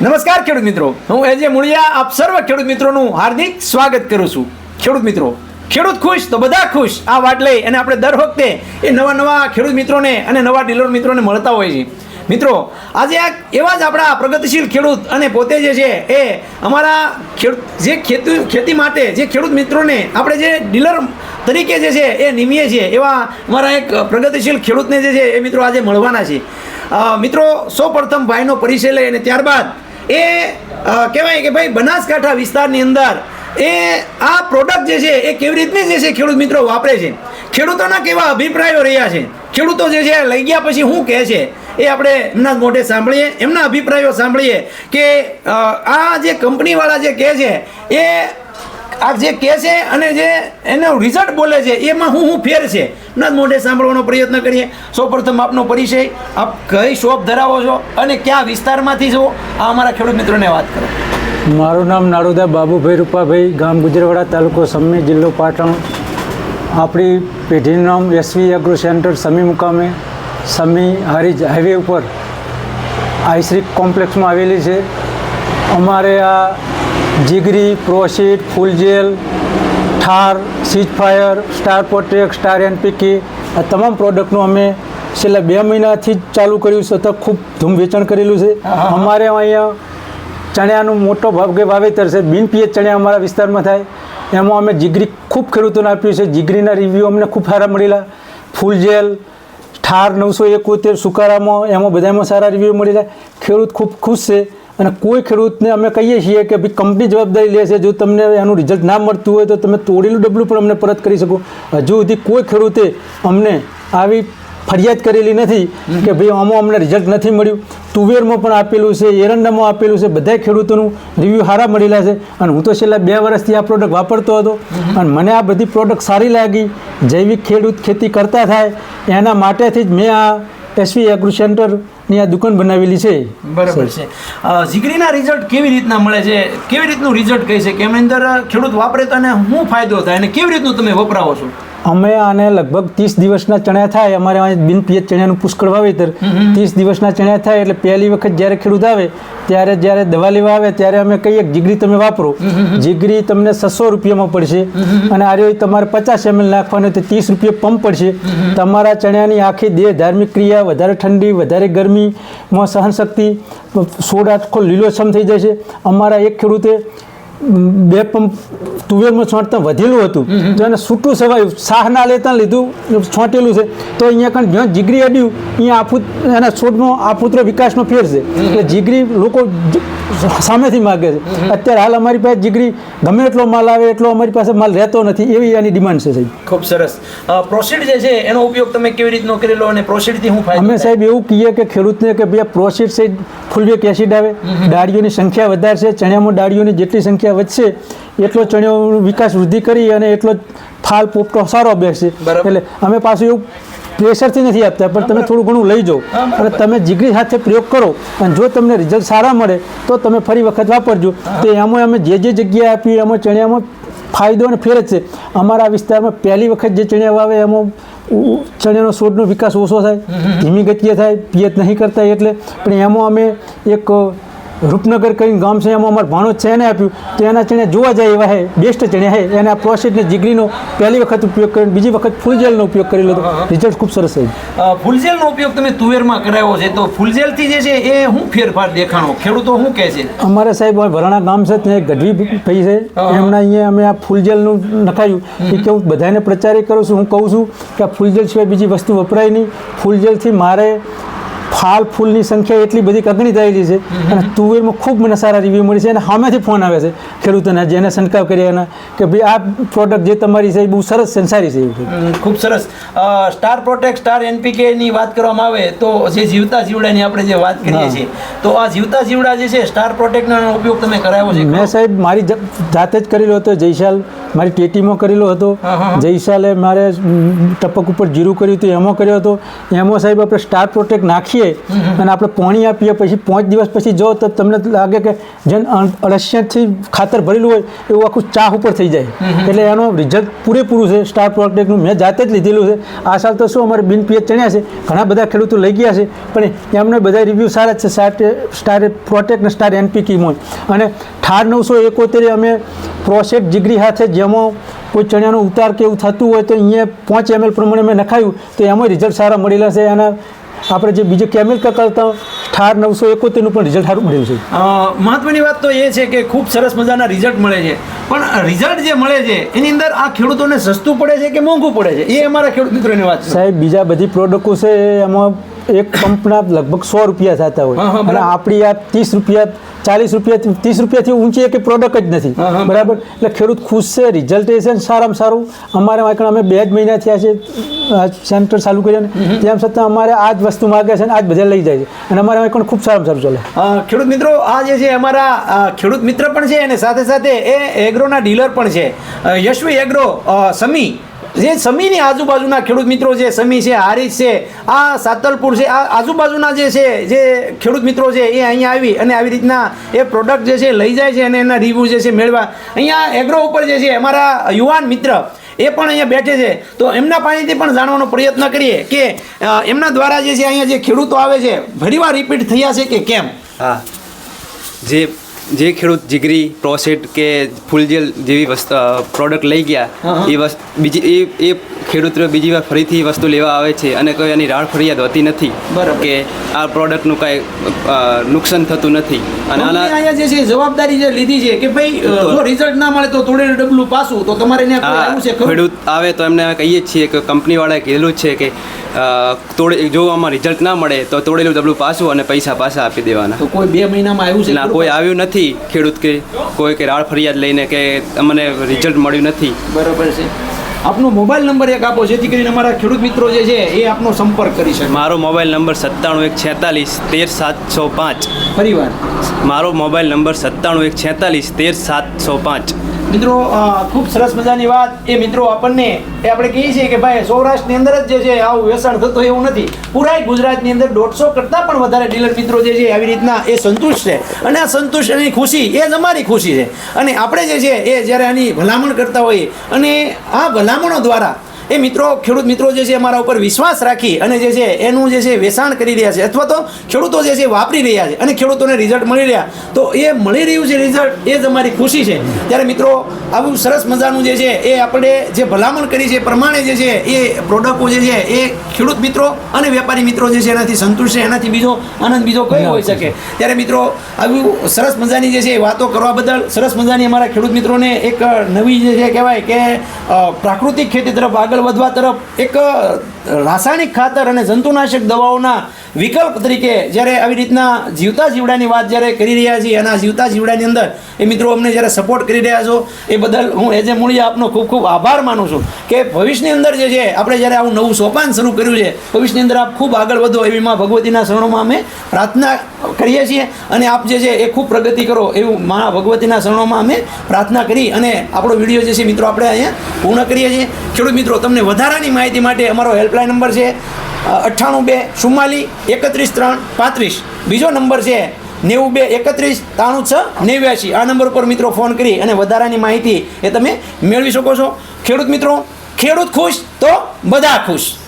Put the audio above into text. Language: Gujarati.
નમસ્કાર ખેડૂત મિત્રો. હું એજે મુળિયા, આપ સર્વ ખેડૂત મિત્રોનું હાર્દિક સ્વાગત કરું છું. ખેડૂત મિત્રો, ખેડૂત ખુશ તો બધા ખુશ. આ વાત લઈ અને આપણે દર વખતે એ નવા નવા ખેડૂત મિત્રોને અને નવા ડીલર મિત્રોને મળતા હોય છે મિત્રો, આજે આ એવા જ આપણા પ્રગતિશીલ ખેડૂત અને પોતે જે છે એ અમારા ખેડૂત જે ખેતી ખેતી માટે જે ખેડૂત મિત્રોને આપણે જે ડીલર તરીકે જે છે એ નિમીએ છીએ એવા અમારા એક પ્રગતિશીલ ખેડૂતને જે છે એ મિત્રો આજે મળવાના છે મિત્રો સૌ પ્રથમ ભાઈનો પરિચય લઈ અને ત્યારબાદ એ કહેવાય કે ભાઈ બનાસકાંઠા વિસ્તારની અંદર એ, આ પ્રોડક્ટ જે છે એ કેવી રીતની જે છે ખેડૂત મિત્રો વાપરે છે? ખેડૂતોના કેવા અભિપ્રાયો રહ્યા છે? ખેડૂતો જે છે લઈ ગયા પછી શું કહે છે? એ આપણે એમના મોઢે સાંભળીએ, એમના અભિપ્રાયો સાંભળીએ કે આ જે કંપનીવાળા જે કહે છે એ આ જે કહે છે અને જે એનો રિઝલ્ટ બોલે છે, એમાં હું હું ફેર છે? ના મોઢે સાંભળવાનો પ્રયત્ન કરીએ. સૌપ્રથમ આપનો પરિચય. આપ કઈ શોપ ધરાવો છો અને ક્યાં વિસ્તારમાંથી છો? આ અમારા ખેડૂત મિત્રોને વાત કરો. મારું નામ નાડુદા બાબુભાઈ રૂપાભાઈ, ગામ ગુજરવાડા તાલુકો સમી, જિલ્લો પાટણ. આપણી પેઢીનું નામ એસવી એગ્રો સેન્ટર સમી મુકામે, સમી હારીજ હાઈવે ઉપર આઈશ્રી કોમ્પ્લેક્સમાં આવેલી છે. અમારે આ જીગરી પ્રોસીડ ફૂલજેલ ઠાર સીજ ફાયર સ્ટાર પોટેક સ્ટાર એનપીકી આ તમામ પ્રોડક્ટનું અમે છેલ્લા બે મહિનાથી જ ચાલુ કર્યું છે તો ખૂબ ધૂમ વેચાણ કરેલું છે. અમારે અહીંયા ચણ્યાનું મોટો ભાગે વાવેતર છે બિન ચણ્યા ચણિયા અમારા વિસ્તારમાં થાય. એમાં અમે જીગરી ખૂબ ખેડૂતોને આપ્યું છે. જીગરીના રિવ્યૂ અમને ખૂબ સારા મળેલા. ફૂલ જેલ ઠાર નવસો એકોતેર સુકારામાં એમાં બધામાં સારા રિવ્યૂ મળેલા. ખેડૂત ખૂબ ખુશ છે. અને કોઈ ખેડૂતને અમે કહીએ છીએ કે ભાઈ કંપની જવાબદારી લે છે જો તમને એનું રિઝલ્ટ ના મળતું હોય તો તમે તોડેલું ડબલું પણ અમને પરત કરી શકો. હજુ સુધી કોઈ ખેડૂતે અમને આવી ફરિયાદ કરેલી નથી કે ભાઈ આમાં અમને રિઝલ્ટ નથી મળ્યું. તુવેરમાં પણ આપેલું છે એરંડામાં આપેલું છે બધા ખેડૂતોનું રિવ્યૂ સારા મળેલા છે. અને હું તો છેલ્લા બે વર્ષથી આ પ્રોડક્ટ વાપરતો હતો. અને મને આ બધી પ્રોડક્ટ સારી લાગી. જૈવિક ખેડૂત ખેતી કરતા થાય. એના માટેથી જ મેં આ એસવી એગ્રો સેન્ટરની આ દુકાન બનાવેલી છે. બરાબર છે. ઝીગડીના રિઝલ્ટ કેવી રીતના મળે છે? કેવી રીતનું રિઝલ્ટ કહી છે કે એમની અંદર ખેડૂત વાપરે તો અને શું ફાયદો થાય? અને કેવી રીતનું તમે વપરાવો છો? અમે આને લગભગ ત્રીસ દિવસના ચણ્યા થાય. અમારે બિન પિયત ચણ્યાનું પુષ્કળ વાવેતર. ત્રીસ દિવસના ચણ્યા થાય એટલે પહેલી વખત જ્યારે ખેડૂત આવે ત્યારે જ્યારે દવા લેવા આવે ત્યારે અમે કહીએ જીગરી તમે વાપરો. જીગરી તમને છસો રૂપિયામાં પડશે. અને આ રહ્યો તમારે પચાસ એમએલ નાખવાનું તો ત્રીસ રૂપિયા પંપ પડશે. તમારા ચણ્યાની આખી દેહ ધાર્મિક ક્રિયા વધારે ઠંડી વધારે ગરમીમાં સહનશક્તિ છોડ આખો લીલોછમ થઈ જાય છે. અમારા એક ખેડૂતે બે પંપ તુવેરમાં છોંટતા વધેલું હતું. તો એને છૂટું સવાયું સાહ ના લેતા લીધું છોંટેલું છે. તો અહીંયા કણ જ્યાં જીગરી અડ્યું અહીંયા આપુત એના છોડનો આપુત્ર વિકાસનો ફેર છે. એટલે જીગરી લોકો સામેથી માગે છે. અત્યારે હાલ અમારી પાસે જીગરી ગમે એટલો માલ આવે એટલો અમારી પાસે માલ રહેતો નથી એવી એની ડિમાન્ડ છે સાહેબ. ખૂબ સરસ. પ્રોસીડ જે છે એનો ઉપયોગ તમે કેવી રીતનો કરેલો અને પ્રોસીડથી હું ફાયદો અમે સાહેબ એવું કહીએ કે ખેડૂતને કે ભાઈ પ્રોસીડ સાઈડ ફૂલવેક એસિડ આવે ડાળીઓની સંખ્યા વધારશે ચણિયામાં ડાળીઓની જેટલી સંખ્યા વધશે એટલો ચણિયાનો વિકાસ વૃદ્ધિ કરી અને એટલો થાલ ફાલ પોપટો સારો બેસશે. એટલે અમે પાછું એવું પ્રેશરથી નથી આપતા પણ તમે થોડું ઘણું લઈ જાઓ. અને તમે જીગરી સાથે પ્રયોગ કરો અને જો તમને રિઝલ્ટ સારા મળે તો તમે ફરી વખત વાપરજો. તો એમાં અમે જે જે જગ્યાએ આપી એમાં ચણિયામાં ફાયદો અને ફેર જ છે. અમારા વિસ્તારમાં પહેલી વખત જે ચણિયા વાવે એમાં ચણિયાનો છોડનો વિકાસ ઓછો થાય ધીમી ગતિએ થાય પિયત નહીં કરતા એટલે પણ એમાં અમે એક રૂપનગર કરીને ગામ છે એમાં અમારા ભાણો છે એને આપ્યું. તો એના ચણે જોવા જાય એવા હે બેસ્ટ ચણિયા હે. એને આ પ્રોસેસને જીગરીનો પહેલી વખત ઉપયોગ કરીને બીજી વખત ફૂલજેલનો ઉપયોગ કરેલો હતો. રિઝલ્ટ ખૂબ સરસ છે અ, ફૂલજેલનો ઉપયોગ તમે તુવેરમાં કરાવ્યો છે તો ફૂલજેલથી જે છે એ શું ફેરફાર દેખાણો? ખેડૂતો શું કહે છે? અમારે સાહેબ વરાણા ભરાણા ગામ છે ત્યાં ગઢવી ભાઈ છે. એમના અહીંયા અમે આ ફૂલજેલનું નખાયું. કે હું બધાને પ્રચારે કરું છું. હું કહું છું કે આ ફૂલજેલ સિવાય બીજી વસ્તુ વપરાય નહીં. ફૂલજેલથી મારે ફાલ ફૂલની સંખ્યા એટલી બધી કગણી થયેલી છે અને તુવેરમાં ખૂબ મને સારા રિવ્યૂ મળી છે અને સામેથી ફોન આવે છે ખેડૂતોના જેને શંકાવ કર્યા એના કે ભાઈ આ પ્રોડક્ટ જે તમારી છે એ બહુ સરસ છે સારી છે ખૂબ સરસ. સ્ટાર પ્રોટેક્ટ સ્ટાર એનપીકે ની વાત કરવામાં આવે તો જે જીવતા જીવડાની આપણે જે વાત કરીએ છીએ તો આ જીવતા જીવડા જે છે સ્ટાર પ્રોટેક્ટનો ઉપયોગ તમે કરાવ્યો છે? મેં સાહેબ મારી જાતે જ કરેલો હતો જયશાલ મારી ટેટીમાં કરેલો હતો. જયશાલે મારે ટપક ઉપર જીરું કર્યું હતું એમાં કર્યો હતો. એમાં સાહેબ આપણે સ્ટાર પ્રોટેક્ટ નાખીએ કરીએ અને આપણે પાણી આપીએ પછી પાંચ દિવસ પછી જો તો તમને લાગે કે જેમ અળસિયાથી ખાતર ભરેલું હોય એવું આખું ચાહ ઉપર થઈ જાય. એટલે એનો રિઝલ્ટ પૂરેપૂરું છે. સ્ટાર પ્રોટેક્ટનું મેં જાતે જ લીધેલું છે. આ સાલ તો શું અમારે બિન પિયત ચણ્યા છે. ઘણા બધા ખેડૂતો લઈ ગયા છે. પણ એમને બધા રિવ્યૂ સારા જ છે. સ્ટાર સ્ટાર પ્રોટેક્ટ ને સ્ટાર એનપી હોય અને ઠાર નવસો એકોતેર અમે પ્રોસેટ જીગરી હાથે જેમાં કોઈ ચણિયાનો ઉતાર કે એવું થતું હોય તો અહીંયા પાંચ એમએલ પ્રમાણે મેં નખાયું. તો એમાં રિઝલ્ટ સારા મળેલા છે. અને આપણે જે બીજું કેમિકલ કરતા ઠાર નવસો એકોતેરનું પણ રિઝલ્ટ સારું મળ્યું છે. મહત્વની વાત તો એ છે કે ખૂબ સરસ મજાના રિઝલ્ટ મળે છે. પણ રિઝલ્ટ જે મળે છે એની અંદર આ ખેડૂતોને સસ્તું પડે છે કે મોંઘું પડે છે? એ અમારા ખેડૂત મિત્રોની વાત છે. સાહેબ બીજા બધી પ્રોડક્ટો છે એમાં એક પંપના લગભગ સો રૂપિયા થતા હોય. અને આપણી આ ત્રીસ રૂપિયા ચાલીસ રૂપિયા ત્રીસ રૂપિયાથી ઊંચી એક પ્રોડક્ટ જ નથી. બરાબર? એટલે ખેડૂત ખુશ છે રિઝલ્ટ એ છે સારામાં સારું. અમારે આગળ અમે બે જ મહિના થયા છે સેન્ટર ચાલુ કર્યા ને. તેમ છતાં અમારે આ જ વસ્તુ માગે છે અને આ જ બધા લઈ જાય છે. અને અમારે આગળ ખૂબ સારામાં સારું ચાલે. ખેડૂત મિત્રો આ જે છે અમારા ખેડૂત મિત્ર પણ છે અને સાથે સાથે એ એગ્રોના ડીલર પણ છે. યશવી એગ્રો સમી જે સમીની આજુબાજુના ખેડૂત મિત્રો છે, સમી છે હારીજ છે, આ સાતલપુર છે, આ આજુબાજુના જે છે, જે ખેડૂત મિત્રો છે, એ અહીંયા આવી અને આવી રીતના એ પ્રોડક્ટ જે છે, લઈ જાય છે અને એના રિવ્યૂ જે છે, મેળવા. અહીંયા એગ્રો ઉપર જે છે, અમારા યુવાન મિત્ર એ પણ અહીંયા બેઠે છે. તો એમના પાસેથી પણ જાણવાનો પ્રયત્ન કરીએ કે એમના દ્વારા જે છે, અહીંયા જે ખેડૂતો આવે છે, ફરીવાર રિપીટ થયા છે કે કેમ? હા. જે જે ખેડૂત જીગરી પ્રોસેટ કે ફૂલજેલ જેવી વસ્તુ પ્રોડક્ટ લઈ ગયા. એ વસ્તુ બીજી એ એ ખેડૂત બીજી વાર ફરીથી વસ્તુ લેવા આવે છે અને કોઈ એની રાળ ફરિયાદ હોતી નથી કે આ પ્રોડક્ટનું કાંઈ નુકસાન થતું નથી અને આના અહીંયા જે છે જવાબદારી જે લીધી છે કે ભાઈ જો રિઝલ્ટ ના મળે તો થોડે ડબલું પાછું તો તમારે? ખેડૂત આવે તો એમને કહીએ જ છીએ કે કંપનીવાળાએ કહેલું છે કે તોડે જો આમાં રિઝલ્ટ ના મળે તો તોડેલું ડબલું પાછું અને પૈસા પાછા આપી દેવાના. તો કોઈ બે મહિનામાં આવ્યું છે ના કોઈ આવ્યું નથી ખેડૂત કે કોઈ કે રાળ ફરિયાદ લઈને કે અમને રિઝલ્ટ મળ્યું નથી. બરાબર છે. આપનો મોબાઈલ નંબર એક આપો જેથી કરીને અમારા ખેડૂત મિત્રો જે છે એ આપનો સંપર્ક કરી શકે. મારો મોબાઈલ નંબર સત્તાણું એક છેતાલીસ તેર સાતસો પાંચ. ફરીવાર મારો મોબાઈલ નંબર સત્તાણું એક છેતાલીસ તેર સાતસો પાંચ. મિત્રો ખૂબ સરસ મજાની વાત. એ મિત્રો આપણને, એ આપણે કહીએ છીએ કે ભાઈ, સૌરાષ્ટ્રની અંદર જ જે છે, આવું વેચાણ થતું એવું નથી. પૂરાય ગુજરાતની અંદર દોઢસો કરતાં પણ વધારે ડીલર મિત્રો જે છે, આવી રીતના એ સંતુષ્ટ છે. અને આ સંતુષ્ટ અને ખુશી, એ જ અમારી ખુશી છે. અને આપણે જે છે, એ જ્યારે આની ભલામણ કરતા હોઈએ અને આ ભલામણો દ્વારા એ મિત્રો ખેડૂત મિત્રો જે છે અમારા ઉપર વિશ્વાસ રાખી અને જે છે એનું જે છે વેચાણ કરી રહ્યા છે અથવા તો ખેડૂતો જે છે વાપરી રહ્યા છે અને ખેડૂતોને રિઝલ્ટ મળી રહ્યા તો એ મળી રહ્યું છે રિઝલ્ટ એ જ અમારી ખુશી છે ત્યારે મિત્રો આવું સરસ મજાનું જે છે એ આપણે જે ભલામણ કરી છે પ્રમાણે જે છે એ પ્રોડક્ટો જે છે એ ખેડૂત મિત્રો અને વેપારી મિત્રો જે છે એનાથી સંતુષ્ટ છે એનાથી બીજો આનંદ બીજો કયો હોઈ શકે ત્યારે મિત્રો આવું સરસ મજાની જે છે વાતો કરવા બદલ સરસ મજાની અમારા ખેડૂત મિત્રોને એક નવી જે છે કહેવાય કે પ્રાકૃતિક ખેતી તરફ આગળ વધવા તરફ એક રાસાયણિક ખાતર અને જંતુનાશક દવાઓના વિકલ્પ તરીકે જ્યારે આવી રીતના જીવતા જીવડાની વાત જ્યારે કરી રહ્યા છીએ અને જીવતા જીવડાની અંદર એ મિત્રો અમને જ્યારે સપોર્ટ કરી રહ્યા છો, એ બદલ હું એજે મૂળિયા આપનો ખૂબ ખૂબ આભાર માનું છું કે ભવિષ્યની અંદર જે છે, આપણે જ્યારે આવું નવું સોપાન શરૂ કર્યું છે, ભવિષ્યની અંદર આપ ખૂબ આગળ વધો એવી માં ભગવતીના શરણોમાં અમે પ્રાર્થના કરીએ છીએ અને આપ જે છે, એ ખૂબ પ્રગતિ કરો એવું મા ભગવતીના શરણોમાં અમે પ્રાર્થના કરી અને આપણો વીડિયો જે છે, મિત્રો, આપણે અહીંયા પૂર્ણ કરીએ છીએ. ખેડૂત મિત્રો, તમને વધારાની માહિતી માટે અમારો હેલ્પલાઇન નંબર છે અઠ્ઠાણું બે ચુમ્માલી એકત્રીસ, ત્રણ, પાંત્રીસ. બીજો નંબર છે, નેવું બે, એકત્રીસ, ત્રાણું છ નેવ્યાસી આ નંબર ઉપર મિત્રો ફોન કરી અને વધારાની માહિતી એ તમે મેળવી શકો છો. ખેડૂત મિત્રો, ખેડૂત ખુશ તો બધા ખુશ.